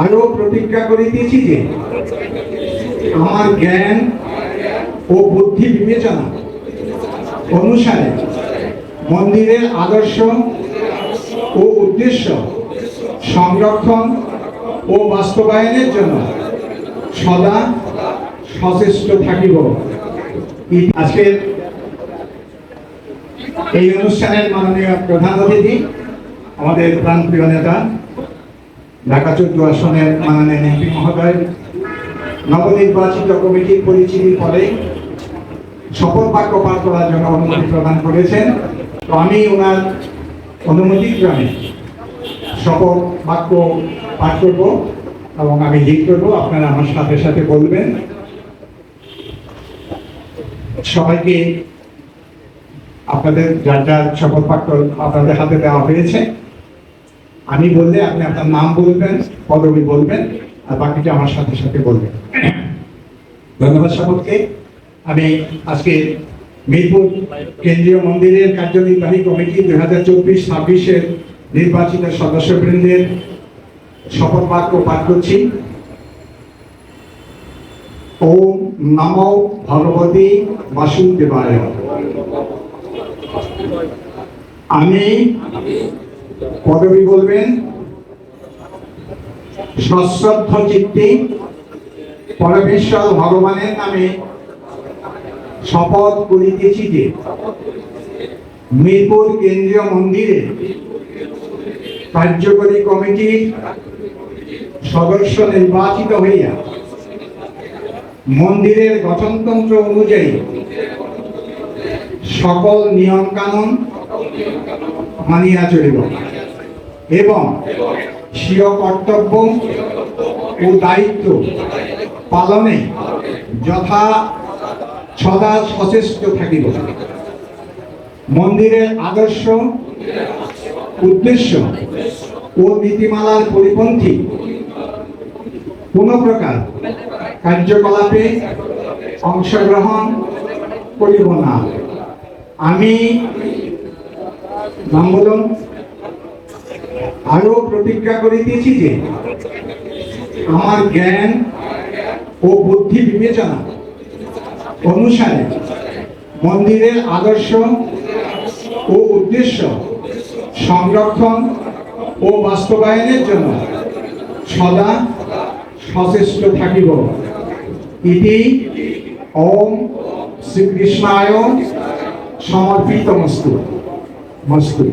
আরও প্রতিজ্ঞা করিতেছি যে আমার জ্ঞান ও বুদ্ধি বিবেচনা অনুসারে মন্দিরের আদর্শ ও উদ্দেশ্য সংরক্ষণ ও বাস্তবায়নের জন্য সদা সচেষ্ট থাকিব। আজকের এই অনুষ্ঠানের মাননীয় প্রধান অতিথি, আমাদের প্রাণপ্রিয় নেতা ঢাকা চৌদ্দ আসনের মাননীয় এমপি মহোদয়, নবনির্বাচিত কমিটির পরিচিতি পদে শপথ বাক্য পাঠ করার জন্য অনুমতি প্রদান করেছেন। তো আমি ওনার অনুমতি ক্রমে শপথ বাক্য পাঠ করব এবং আমি লিড করব। আপনারা আমার সাথে সাথে বলবেন। সবাইকে আপনাদের যার যার শপথ বাক্য আপনাদের হাতে দেওয়া হয়েছে। আমি বললে আপনি আপনার নাম বলবেন, পদবি বলবেন, আর বাকিটা আমার সাথে সাথে বলবেন। ধন্যবাদ শপথকে আমি আজকে মিরপুর কেন্দ্রীয় মন্দিরের কার্যনির্বাহী কমিটি দুই হাজার চব্বিশ ছাব্বিশের নির্বাচিত সদস্যবৃন্দের শপথ বাক্য পাঠ করছি। ওম নমো ভগবতী বাসুদেবায়। আমি পদবি বলবেন? সশ্রদ্ধ চিত্তে পরমেশ্বর ভগবানের নামে শপথ করিতেছি যে, মিরপুর কেন্দ্রীয় মন্দিরে কার্যকরী কমিটির সদস্য নির্বাচিত হইয়া মন্দিরের গঠনতন্ত্র অনুযায়ী সকল নিয়ম কানুন মানিয়া চলিব। এবং স্বীয় কর্তব্য ও দায়িত্ব পালনে যথা সদা সচেষ্ট থাকিব। মন্দিরের আদর্শ উদ্দেশ্য ও নীতিমালার পরিপন্থী কোন প্রকার কার্যকলাপে অংশগ্রহণ করিব না। আমি নাম বলুন। আরও প্রতিজ্ঞা করিতেছি যে আমার জ্ঞান ও বুদ্ধি বিবেচনা অনুসারে মন্দিরের আদর্শ ও উদ্দেশ্য সংরক্ষণ ও বাস্তবায়নের জন্য সদা সচেষ্ট থাকিব। ইতি ওম শ্রীকৃষ্ণায় সমর্পিত মস্তু মস্তু।